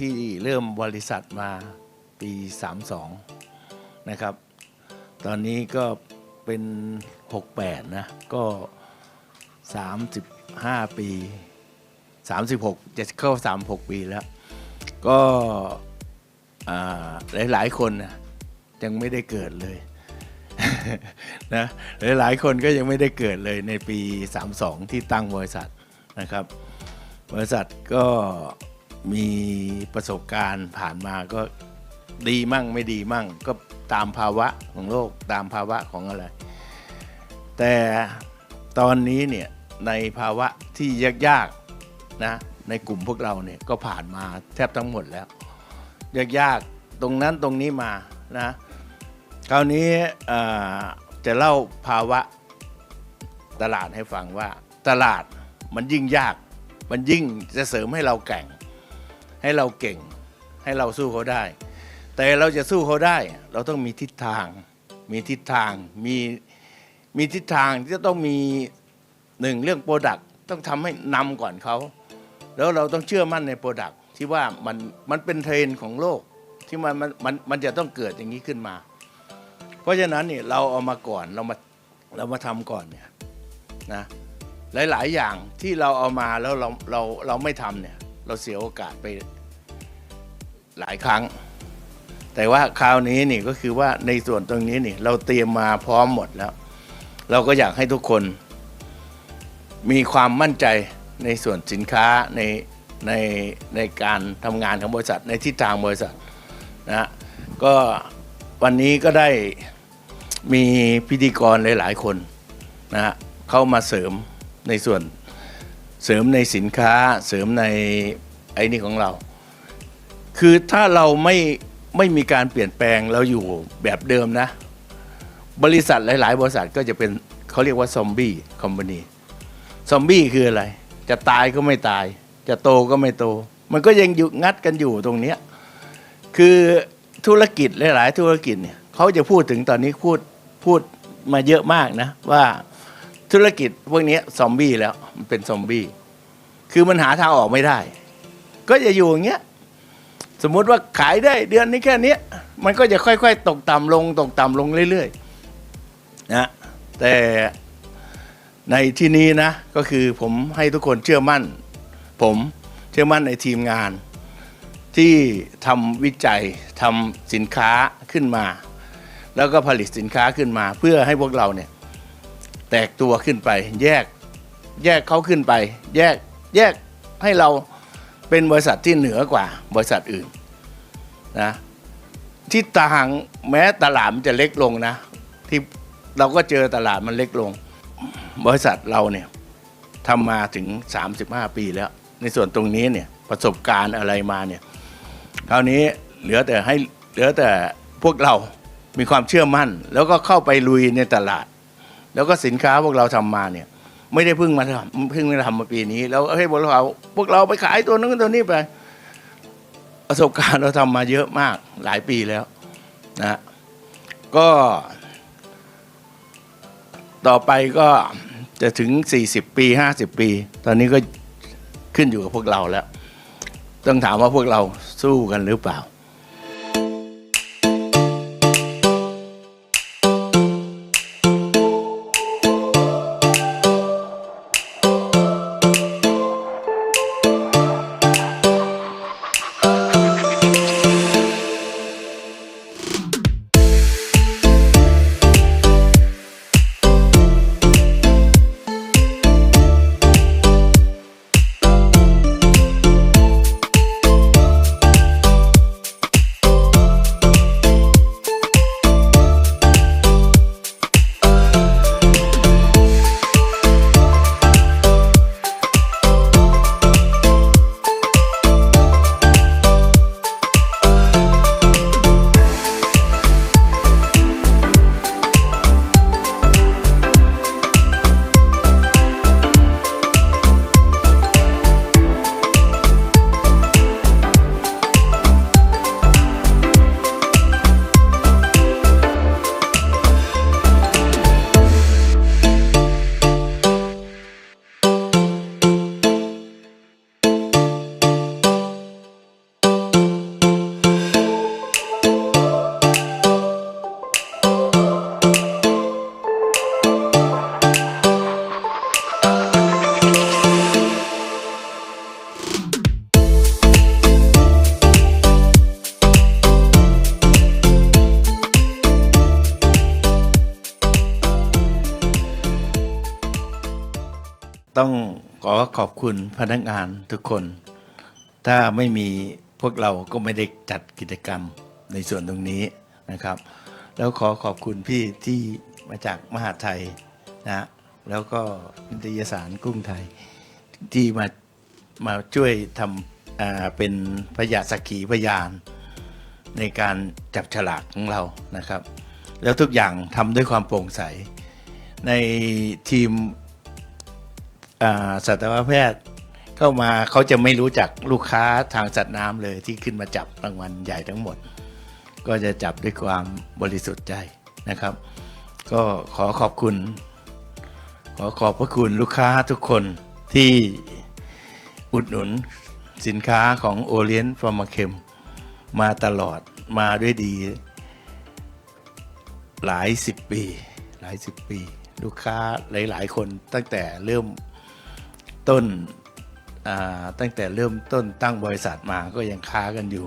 ที่เริ่มบริษัทมาปี 32 นะครับ ตอนนี้ก็เป็น 68 นะ ก็ 35 ปี 36 จะเข้า 36 ปีแล้ว ก็อ่าหลายคนนะยังไม่ได้เกิดเลยนะหลายๆคนก็ยังไม่ได้เกิดเลยในปี 32 ที่ตั้งบริษัทนะครับ บริษัทก็ มีประสบการณ์ผ่านมาก็ดีมั่งไม่ดีมั่ง ก็ตามภาวะของโลกตามภาวะของอะไร แต่ตอนนี้เนี่ยในภาวะที่ยากๆนะในกลุ่มพวกเราเนี่ยก็ผ่านมาแทบทั้งหมดแล้ว ยากๆตรงนั้นตรงนี้มานะคราวนี้จะเล่าภาวะตลาดให้ฟังว่าตลาดมันยิ่งยาก มันยิ่งจะเสริมให้เราแก่ง ให้เราเก่ง ให้เราสู้เขาได้ แต่เราจะสู้เขาได้ เราต้องมีทิศทาง มีทิศทาง มีมีทิศทางที่จะต้องมีหนึ่งเรื่องโปรดักต้องทำให้นำก่อนเขา แล้วเราต้องเชื่อมั่นในโปรดักที่ว่ามันมันเป็นเทรนของโลกที่มันมันมันมันจะต้องเกิดอย่างนี้ขึ้นมา เพราะฉะนั้นเนี่ยเราเอามาก่อนเรามาเรามาทำก่อนเนี่ยนะหลาย ๆ อย่างที่เราเอามาแล้วเราเราเราไม่ทำเนี่ย เราเสียโอกาสไป หลายครั้ง แต่ว่าคราวนี้นี่ก็คือว่าในส่วนตรงนี้นี่ เราเตรียมมาพร้อมหมดแล้ว เราก็อยากให้ทุกคน มีความมั่นใจในส่วนสินค้าในในในการทำงานของบริษัทในทิศทางบริษัทนะฮะก็วันนี้ก็ได้มีพิธีกรหลาย ๆ คนนะฮะเข้ามาเสริมในส่วนเสริมในสินค้าเสริมในไอ้นี่ของเรา คือถ้าเราไม่ไม่มีการเปลี่ยนแปลงเราอยู่แบบเดิมนะ บริษัทหลาย ๆ บริษัทก็จะเป็นเขาเรียกว่าซอมบี้คอมพานีซอมบี้คืออะไร จะตายก็ไม่ตาย จะโตก็ไม่โต มันก็ยังอยู่งัดกันอยู่ตรงเนี้ยคือธุรกิจหลาย ๆ ธุรกิจเนี่ยเขาจะพูดถึงตอนนี้พูดพูดมาเยอะมากนะ ว่าธุรกิจพวกนี้ซอมบี้แล้วมันเป็นซอมบี้คือมันหาทางออกไม่ได้ ก็จะอยู่อย่างเงี้ย สมมุติว่าขายได้เดือนนี้แค่นี้มันก็จะค่อยๆ ตกต่ำลง ตกต่ำลงเรื่อยๆนะแต่ในที่นี้นะ ก็คือผมให้ทุกคนเชื่อมั่น ผมเชื่อมั่นในทีมงาน ที่ทำวิจัยทำสินค้าขึ้นมา แล้วก็ผลิตสินค้าขึ้นมา เพื่อให้พวกเราเนี่ยแตกตัวขึ้นไป แยกแยกเขาขึ้นไป แยกแยกให้เรา เป็นบริษัทที่เหนือกว่าบริษัทอื่นนะที่ต่างแม้ตลาดมันจะเล็กลงนะ ที่เราก็เจอตลาดมันเล็กลง บริษัทเราเนี่ยทำมาถึง 35 ปีแล้ว ในส่วนตรงนี้เนี่ยประสบการณ์อะไรมาเนี่ยคราวนี้เหลือแต่ให้เหลือแต่พวกเรามีความเชื่อมั่น แล้วก็เข้าไปลุยในตลาด แล้วก็สินค้าพวกเราทำมาเนี่ย ไม่ได้เพิ่งมาทำเพิ่งมาทำมาปีนี้ แล้วให้พวกเราพวกเราไปขายตัวนั้นตัวนี้ไป ประสบการณ์เราทำมาเยอะมากหลายปีแล้วนะฮะก็ ต่อไปก็จะถึง 40 ปี 50 ปี ตอนนี้ก็ขึ้นอยู่กับพวกเราแล้ว ต้องถามว่าพวกเราสู้กันหรือเปล่า ต้องขอขอบคุณพนักงานทุกคน ถ้าไม่มีพวกเราก็ไม่ได้จัดกิจกรรมในส่วนตรงนี้นะครับ แล้วขอขอบคุณพี่ที่มาจากมหาไทยนะแล้วก็นิตยสารกุ้งไทย ที่มามาช่วยทำอ่าเป็นพยาสักขีพยาน ในการจับฉลากของเรานะครับ แล้วทุกอย่างทำด้วยความโปร่งใส ในทีม สัตวแพทย์เข้ามาเขาจะไม่รู้จักลูกค้าทางสัตว์น้ำเลยที่ขึ้นมาจับรางวัลใหญ่ทั้งหมด ก็จะจับด้วยความบริสุทธิ์ใจนะครับ ก็ขอขอบคุณ ขอขอบพระคุณลูกค้าทุกคนที่อุดหนุนสินค้าของ Orient p h a r m a c h e m มาตลอดมาด้วยดี หลายสิบปี หลายสิบปี ลูกค้าหลาย ๆ คนตั้งแต่เริ่ม ต้นตั้งแต่เริ่มต้นตั้งบริษัทมาก็ยังค้ากันอยู่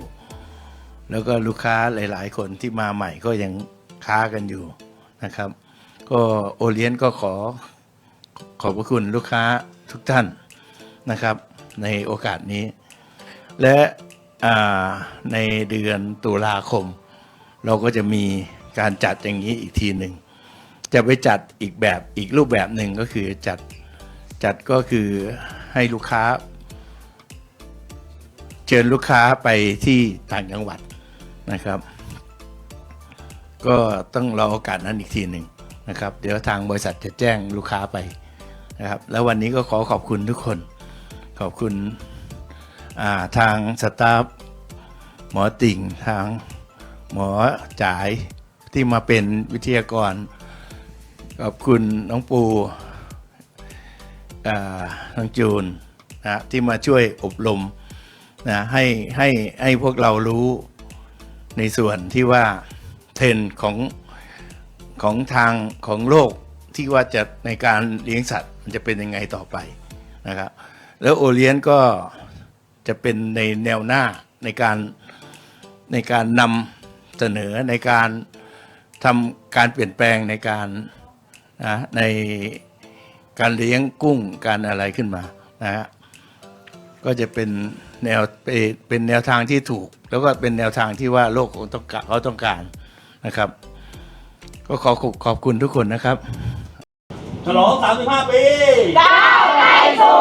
แล้วก็ลูกค้าหลาย ๆ คนที่มาใหม่ก็ยังค้ากันอยู่นะครับ ก็โอเลียนก็ขอขอบพระคุณลูกค้าทุกท่านนะครับ ในโอกาสนี้ และในเดือนตุลาคม เราก็จะมีการจัดอย่างนี้อีกทีหนึ่งจะไปจัดอีกแบบอีกรูปแบบหนึ่งก็คือจัด จัดก็คือให้ลูกค้า เชิญลูกค้าไปที่ต่างจังหวัดนะครับ ก็ต้องรอโอกาสนั้นอีกทีหนึ่งนะครับ เดี๋ยวทางบริษัทจะแจ้งลูกค้าไปนะครับ แล้ววันนี้ก็ขอขอบคุณทุกคน ขอบคุณาทางสตาฟหมอติ่งทางหมอจ่ายที่มาเป็นวิทยากรขอบคุณน้องปู อ่าน้องจูนนะที่มาช่วยอบรมนะให้ให้ให้พวกเรารู้ในส่วนที่ว่าเทรนของของทางของโลกที่ว่าจะในการเลี้ยงสัตว์มันจะเป็นยังไงต่อไปนะครับแล้วโอเลียนก็จะเป็นในแนวหน้าในการในการนำเสนอในการทำการเปลี่ยนแปลงในการนะใน การเลี้ยงกุ้งการอะไรขึ้นมานะฮะก็จะเป็นแนวเป็นแนวทางที่ถูก แล้วก็เป็นแนวทางที่ว่าโลกขาต้องการเขาต้องการนะครับ ก็ขอขอบขอบคุณทุกคนนะครับฉลอง35 ปีก้าวไปสู่